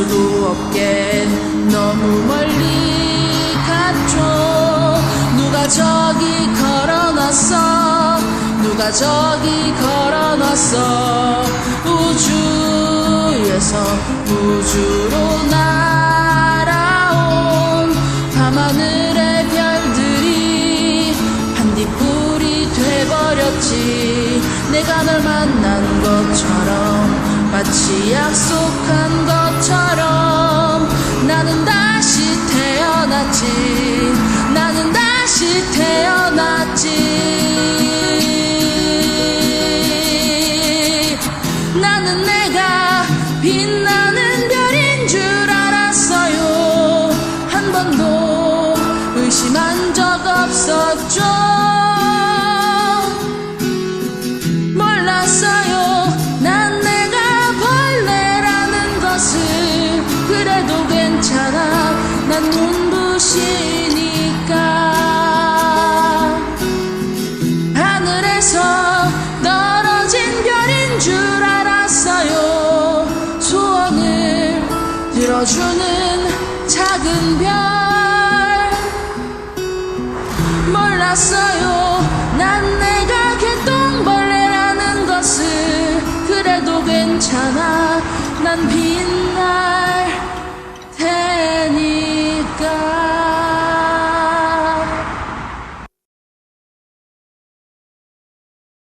수도 없게 너무 멀리 갔죠. 누가 저기 걸어놨어? 누가 저기 걸어놨어? 우주에서 우주로 날아온 밤하늘의 별들이 반딧불이 돼버렸지. 내가 널 만난 것처럼 마치 약속한 것처럼 나는 들어주는 작은 별. 몰랐어요. 난 내가 개똥벌레라는 것을. 그래도 괜찮아. 난 비.